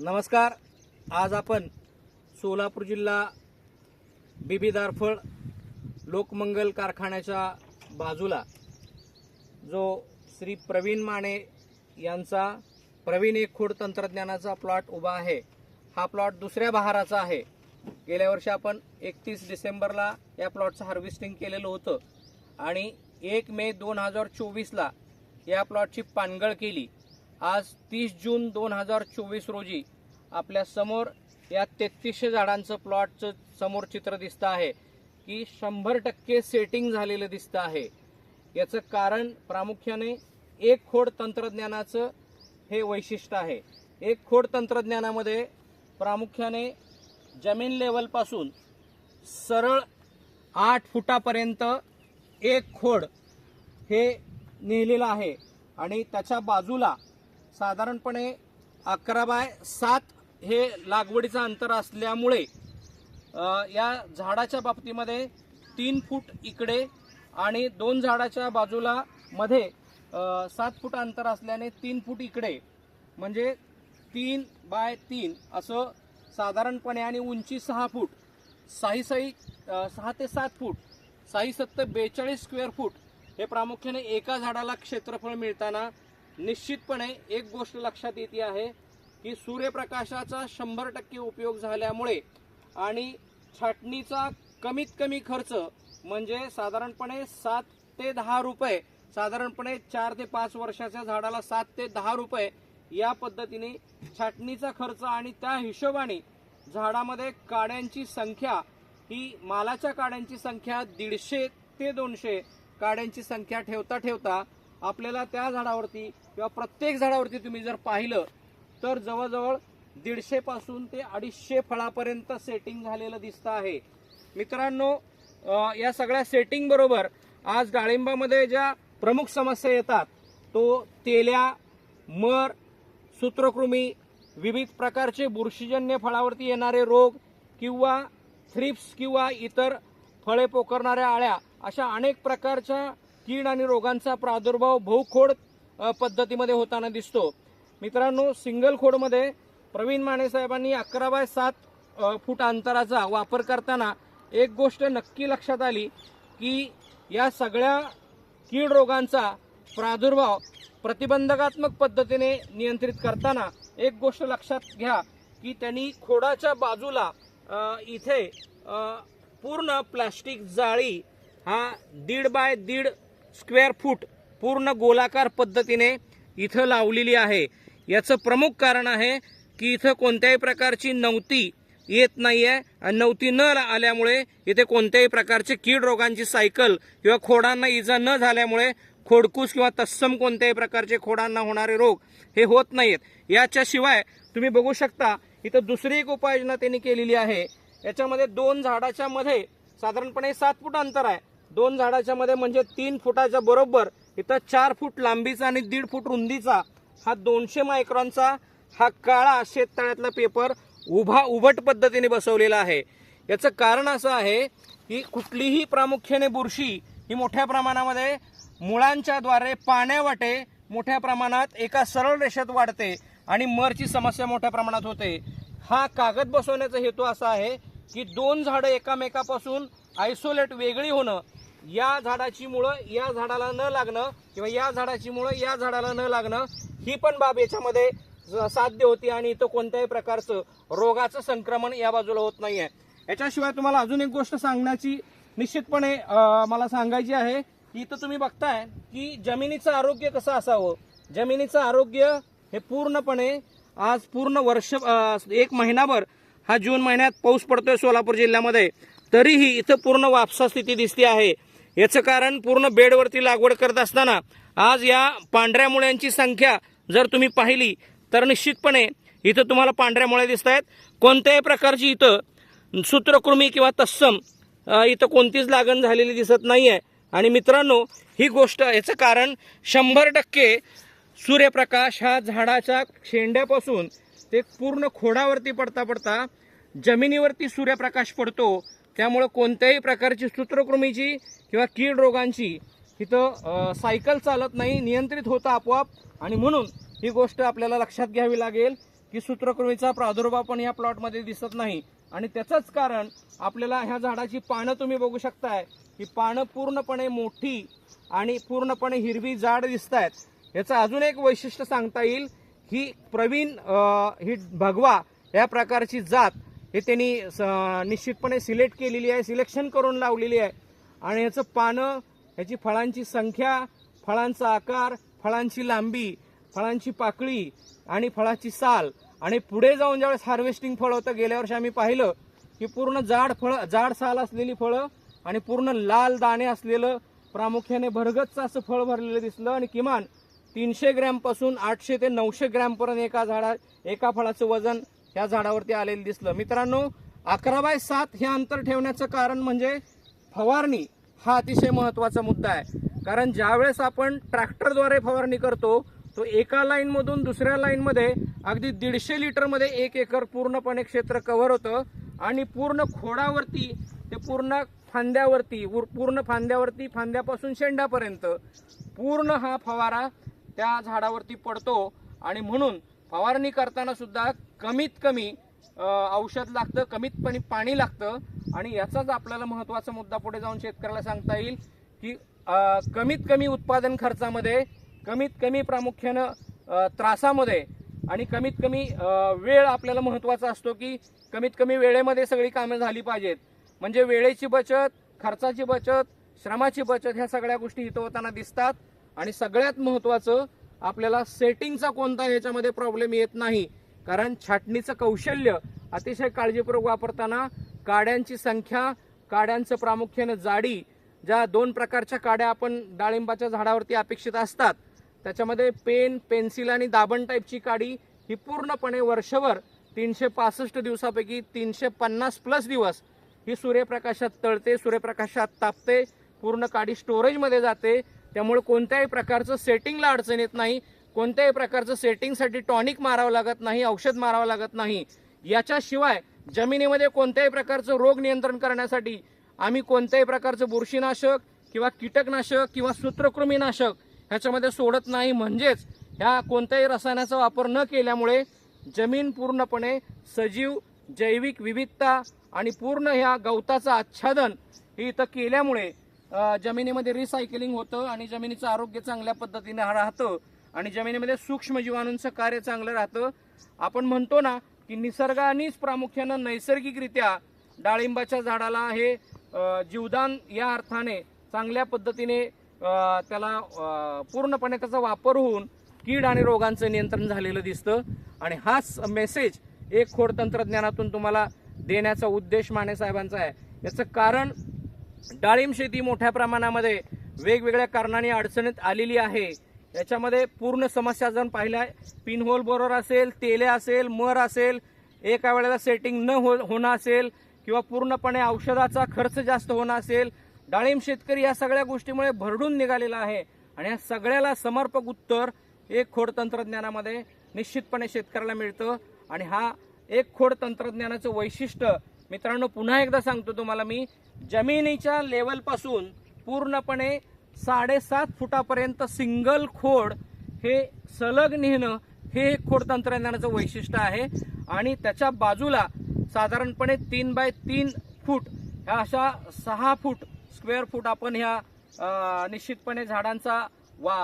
नमस्कार. आज आपण सोलापूर जिल्हा बिबीदारफळ लोकमंगल कारखान्याच्या बाजूला जो श्री प्रवीण माने यांचा प्रवीण एक खोड तंत्रज्ञानाचा प्लॉट उभा आहे. हा प्लॉट दुसऱ्या बहाराचा आहे. गेल्या वर्षी आपण एकतीस डिसेंबरला या प्लॉटचं हार्वेस्टिंग केलेलं होतं आणि एक मे दोन हजार चोवीसला या प्लॉटची पानगळ केली. आज तीस जून दोन हजार चोवीस रोजी आपल्यासमोर या तेहतीसशे झाडांचं प्लॉटचं समोर चित्र दिसतं आहे की शंभर टक्के सेटिंग झालेलं दिसतं आहे. याचं कारण प्रामुख्याने एक खोड तंत्रज्ञानाचं हे वैशिष्ट्य आहे. एक खोड तंत्रज्ञानामध्ये प्रामुख्याने जमीन लेवलपासून सरळ आठ फुटापर्यंत एक खोड हे नेलेलं आहे आणि त्याच्या बाजूला साधारणपणे अकरा बाय सात हे लागवडीचं अंतर असल्यामुळे या झाडाच्या बाबतीमध्ये तीन फूट इकडे आणि दोन झाडाच्या बाजूला मध्ये सात फूट अंतर असल्याने तीन फूट इकडे. म्हणजे तीन बाय तीन असं साधारणपणे आणि उंची सहा फूट साईसाई सहा ते सात फूट साई सत्तर बेचाळीस स्क्वेअर फूट हे प्रामुख्याने एका झाडाला क्षेत्रफळ मिळताना निश्चितपणे एक गोष्ट लक्षात येते आहे की सूर्यप्रकाशाचा शंभर टक्के उपयोग झाल्यामुळे आणि छाटणीचा कमीत कमी खर्च म्हणजे साधारणपणे सात ते दहा रुपये साधारणपणे चार ते पाच वर्षाच्या झाडाला सात ते दहा रुपये या पद्धतीने छाटणीचा खर्च आणि त्या हिशोबाने झाडामध्ये काड्यांची संख्या ही मालाच्या काड्यांची संख्या दीडशे ते दोनशे काड्यांची संख्या ठेवता ठेवता आपल्याला त्या झाडावरती किंवा प्रत्येक झाडावरती तुम्ही जर पाहिलं तर जवळजवळ दीडशे पासून ते अडीचशे फळापर्यंत सेटिंग झालेलं दिसतं आहे. मित्रांनो या सगळ्या सेटिंग बरोबर आज डाळिंबामध्ये ज्या प्रमुख समस्या येतात तो तेल्या मर सूत्रकृमी विविध प्रकारचे बुरशीजन्य फळावरती येणारे रोग किंवा थ्रिप्स किंवा इतर फळे पोखरणाऱ्या आळ्या अशा अनेक प्रकारच्या कीड आणि रोगांचा प्रादुर्भाव बहुखोड पद्धतीमध्ये होताना दिसतो. मित्रांनो सिंगल खोडमध्ये प्रवीण माने साहेबांनी अकरा बाय सात फूट अंतराचा वापर करताना एक गोष्ट नक्की लक्षात आली की या सगळ्या कीड रोगांचा प्रादुर्भाव प्रतिबंधकात्मक पद्धतीने नियंत्रित करताना एक गोष्ट लक्षात घ्या की त्यांनी खोडाच्या बाजूला इथे पूर्ण प्लॅस्टिक जाळी हा दीड बाय दीड स्क्वेअर फूट पूर्ण गोलाकार पद्धतीने इथं लावलेली आहे. याचं प्रमुख कारण आहे की इथं कोणत्याही प्रकारची नवती येत नाहीये आणि नवती न आल्यामुळे इथे कोणत्याही प्रकारचे कीड रोगांची सायकल किंवा खोडांना इजा न झाल्यामुळे खोडकूस किंवा तत्सम कोणत्याही प्रकारचे खोडांना होणारे रोग हे होत नाहीत याच्याशिवाय तुम्ही बघू शकता इथं दुसरी एक उपाययोजना त्यांनी केलेली आहे. याच्यामध्ये दोन झाडाच्या मध्ये साधारणपणे सात फूट अंतर आहे. दोन झाडाच्या मध्ये म्हणजे तीन फुटाच्या बरोबर इथं चार फूट लांबीचा आणि दीड फूट रुंदीचा हा दोनशे मायक्रॉनचा हा काळा शेततळ्यातला पेपर उभा उभट पद्धतीने बसवलेला आहे. याचं कारण असं आहे की कुठलीही प्रामुख्याने बुरशी ही मोठ्या प्रमाणामध्ये मुळांच्या द्वारे पाण्यावाटे मोठ्या प्रमाणात एका सरळ रेषेत वाढते आणि मरची समस्या मोठ्या प्रमाणात होते. हा कागद बसवण्याचा हेतू असा आहे की दोन झाडं एकामेकापासून आयसोलेट वेगळी होणं या झाडाची मुळं या झाडाला न लागणं किंवा या झाडाची मुळं या झाडाला न लागणं ही पण बाब याच्यामध्ये साध्य होती आणि इथं कोणत्याही प्रकारचं रोगाचं संक्रमण या बाजूला होत नाही आहे याच्याशिवाय तुम्हाला अजून एक गोष्ट सांगण्याची निश्चितपणे मला सांगायची आहे की इथं तुम्ही बघताय की जमिनीचं आरोग्य कसं असावं? जमिनीचं आरोग्य हे पूर्णपणे आज पूर्ण वर्ष एक महिनाभर हा जून महिन्यात पाऊस पडतोय सोलापूर जिल्ह्यामध्ये. तरीही इथं पूर्ण वापसा स्थिती दिसते आहे. याचं कारण पूर्ण बेडवरती लागवड करत असताना आज या पांढऱ्या मुळ्यांची संख्या जर तुम्ही पाहिली तर निश्चितपणे इथं तुम्हाला पांढऱ्या मुळ्या दिसत आहेत कोणत्याही प्रकारची इथं सूत्रकृमी किंवा तत्सम इथं कोणतीच लागण झालेली दिसत नाही आहे आणि मित्रांनो ही गोष्ट याचं कारण शंभर टक्के सूर्यप्रकाश हा झाडाच्या शेंड्यापासून ते पूर्ण खोडावरती पडता पडता जमिनीवरती सूर्यप्रकाश पडतो. त्यामुळं कोणत्याही प्रकारची सूत्रकृमीची किंवा कीड रोगांची इथं सायकल चालत नाही नियंत्रित होतं आपोआप. आणि म्हणून ही गोष्ट आपल्याला लक्षात घ्यावी लागेल की सूत्रकृमीचा प्रादुर्भाव पण या प्लॉटमध्ये दिसत नाही. आणि त्याचंच कारण आपल्याला ह्या झाडाची पानं तुम्ही बघू शकताय ही पानं पूर्णपणे मोठी आणि पूर्णपणे हिरवी जाड दिसत आहेत याचं अजून एक वैशिष्ट्य सांगता येईल ही प्रवीण ही भगवा या प्रकारची जात हे त्यांनी स- निश्चितपणे सिलेक्ट केलेली आहे सिलेक्शन करून लावलेली आहे. आणि ह्याचं पानं ह्याची फळांची संख्या फळांचा आकार फळांची लांबी फळांची पाकळी आणि फळाची साल. आणि पुढे जाऊन ज्यावेळेस हार्वेस्टिंग फळ होतं गेल्या वर्षी आम्ही पाहिलं की पूर्ण जाड फळं जाड साल असलेली फळं आणि पूर्ण लाल दाणे असलेलं प्रामुख्याने भरगतचं असं फळ भरलेलं दिसलं आणि किमान तीनशे ग्रॅमपासून आठशे ते नऊशे ग्रॅमपर्यंत एका झाडा एका फळाचं वजन या झाडावरती आलेलं दिसलं. मित्रांनो अकरा बाय सात हे अंतर ठेवण्याचं कारण म्हणजे फवारणी हा अतिशय महत्त्वाचा मुद्दा आहे. कारण ज्यावेळेस आपण ट्रॅक्टरद्वारे फवारणी करतो तो एका लाईनमधून दुसऱ्या लाईनमध्ये अगदी दीडशे लिटरमध्ये एक एकर पूर्णपणे क्षेत्र कव्हर होतं आणि पूर्ण खोडावरती ते पूर्ण फांद्यावरती उर- पूर्ण फांद्यावरती फांद्यापासून शेंड्यापर्यंत पूर्ण हा फवारा त्या झाडावरती पडतो. आणि म्हणून फवारणी करताना सुद्धा कमीत कमी औषध लागतं कमीतपणी पाणी लागतं. आणि याचाच आपल्याला महत्त्वाचा मुद्दा पुढे जाऊन शेतकऱ्याला सांगता येईल की कमीत कमी उत्पादन खर्चामध्ये कमीत कमी प्रामुख्यानं त्रासामध्ये आणि कमीत कमी वेळ आपल्याला महत्त्वाचा असतो की कमीत कमी वेळेमध्ये सगळी कामं झाली पाहिजेत. म्हणजे वेळेची बचत खर्चाची बचत श्रमाची बचत ह्या सगळ्या गोष्टी इथं होताना दिसतात. आणि सगळ्यात महत्त्वाचं आपल्याला सेटिंगचा कोणता ह्याच्यामध्ये प्रॉब्लेम येत नाही. कारण छाटणीचं कौशल्य अतिशय काळजीपूर्वक वापरताना काड्यांची संख्या काड्यांचं प्रामुख्यानं जाडी ज्या दोन प्रकारच्या काड्या आपण डाळिंबाच्या झाडावरती अपेक्षित असतात त्याच्यामध्ये पेन पेन्सिल आणि दाबण टाईपची काडी ही पूर्णपणे वर्षभर तीनशे पासष्ट दिवसापैकी तीनशे पन्नास प्लस दिवस ही सूर्यप्रकाशात तळते सूर्यप्रकाशात तापते पूर्ण काडी स्टोरेजमध्ये जाते त्यामुळे कोणत्याही प्रकारचं सेटिंगला अडचण येत नाही कोणत्याही प्रकारचं सेटिंगसाठी टॉनिक मारावं लागत नाही औषध मारावं लागत नाही. याच्याशिवाय जमिनीमध्ये कोणत्याही प्रकारचं रोग नियंत्रण करण्यासाठी आम्ही कोणत्याही प्रकारचं बुरशीनाशक किंवा कीटकनाशक किंवा सूत्रकृमीनाशक ह्याच्यामध्ये सोडत नाही. म्हणजेच ह्या कोणत्याही रसायनाचा वापर न केल्यामुळे जमीन पूर्णपणे सजीव जैविक विविधता आणि पूर्ण ह्या गवताचं आच्छादन हे इथं केल्यामुळे जमिनीमध्ये रिसायकलिंग होतं आणि जमिनीचं आरोग्य चांगल्या पद्धतीने राहतं आणि जमिनीमध्ये सूक्ष्म जीवाणूंचं कार्य चांगलं राहतं. आपण म्हणतो ना की निसर्गानेच प्रामुख्यानं नैसर्गिकरित्या डाळिंबाच्या झाडाला हे जीवदान या अर्थाने चांगल्या पद्धतीने त्याला पूर्णपणे त्याचा वापर होऊन कीड आणि रोगांचं नियंत्रण झालेलं दिसतं. आणि हाच मेसेज एक खोड तंत्रज्ञानातून तुम्हाला देण्याचा उद्देश माने साहेबांचा आहे. याचं कारण डाळिंब शेती मोठ्या प्रमाणामध्ये वेगवेगळ्या कारणाने अडचणीत आलेली आहे. याच्यामध्ये पूर्ण समस्या जण पाहिल्या पिनहोल बरोबर असेल तेले असेल मर असेल एका वेळेला सेटिंग न हो होणं असेल किंवा पूर्णपणे औषधाचा खर्च जास्त होणं असेल डाळिंब शेतकरी या सगळ्या गोष्टीमुळे भरडून निघालेला आहे. आणि या सगळ्याला समर्पक उत्तर एक खोड तंत्रज्ञानामध्ये निश्चितपणे शेतकऱ्याला मिळतं. आणि हा एक खोड तंत्रज्ञानाचं वैशिष्ट्य मित्रांनो पुन्हा एकदा सांगतो तुम्हाला मी जमिनीच्या लेवलपासून पूर्णपणे साडेसात फुटापर्यंत सिंगल खोड हे सलग नेणं हे एक खोड तंत्रज्ञानाचं वैशिष्ट्य आहे. आणि त्याच्या बाजूला साधारणपणे तीन बाय तीन फूट ह्या अशा सहा फूट स्क्वेअर फूट आपण ह्या निश्चितपणे झाडांचा वा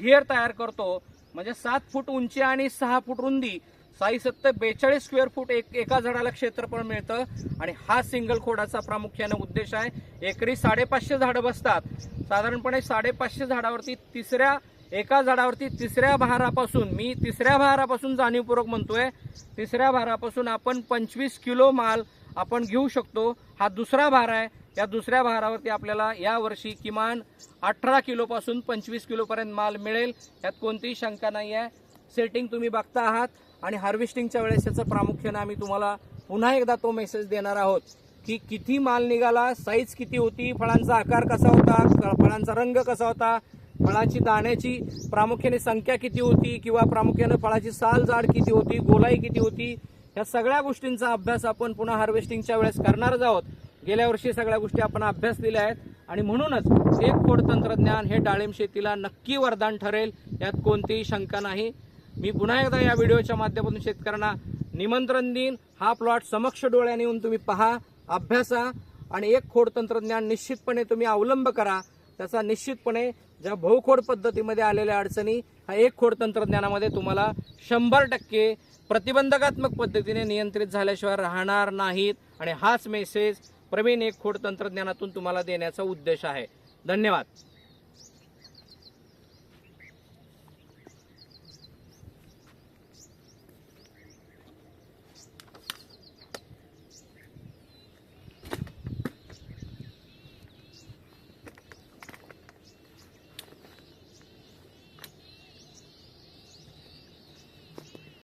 घेर तयार करतो. म्हणजे सात फूट उंची आणि सहा फूट रुंदी साई बेचाळीस स्क्वेअर फूट एक एका झाडाला क्षेत्रफळ मिळतं. आणि हा सिंगल खोडाचा प्रामुख्यानं उद्देश आहे. एकरी साडेपाचशे झाडं बसतात. साधारणपणे साडेपाचशे झाडावरती तिसऱ्या एका झाडावरती तिसऱ्या भारापासून मी तिसऱ्या भारापासून जाणीवपूर्वक म्हणतोय तिसऱ्या भारापासून आपण पंचवीस किलो माल आपण घेऊ शकतो. हा दुसरा भार आहे. या दुसऱ्या भारावरती आपल्याला यावर्षी किमान अठरा किलोपासून पंचवीस किलोपर्यंत माल मिळेल. यात कोणतीही शंका नाही आहे सेटिंग तुम्ही बघता आहात. आणि हार्वेस्टिंगच्या वेळेस याचं प्रामुख्याने आम्ही तुम्हाला पुन्हा एकदा तो मेसेज देणार आहोत की किती माल निघाला साईज किती होती फळांचा आकार कसा होता फळांचा रंग कसा होता फळाची दाण्याची प्रामुख्याने संख्या किती होती किंवा प्रामुख्याने फळाची साल जाड किती होती गोलाई किती होती या सगळ्या गोष्टींचा अभ्यास आपण पुन्हा हार्वेस्टिंगच्या वेळेस करणारच आहोत. गेल्या वर्षी सगळ्या गोष्टी आपण अभ्यासलेल्या आहेत. आणि म्हणूनच एक कोड तंत्रज्ञान हे डाळिंब शेतीला नक्की वरदान ठरेल यात कोणतीही शंका नाही. मी पुन्हा एकदा या व्हिडिओच्या माध्यमातून शेतकऱ्यांना निमंत्रण देईन. हा प्लॉट समक्ष डोळ्याने येऊन तुम्ही पहा अभ्यासा आणि एक खोड तंत्रज्ञान निश्चितपणे तुम्ही अवलंब करा. त्याचा निश्चितपणे ज्या बहुखोड पद्धतीमध्ये आलेल्या अडचणी हा एक खोड तंत्रज्ञानामध्ये तुम्हाला शंभर टक्के प्रतिबंधकात्मक पद्धतीने नियंत्रित झाल्याशिवाय राहणार नाहीत. आणि हाच मेसेज प्रवीण एक खोड तंत्रज्ञानातून तुम्हाला देण्याचा उद्देश आहे. धन्यवाद.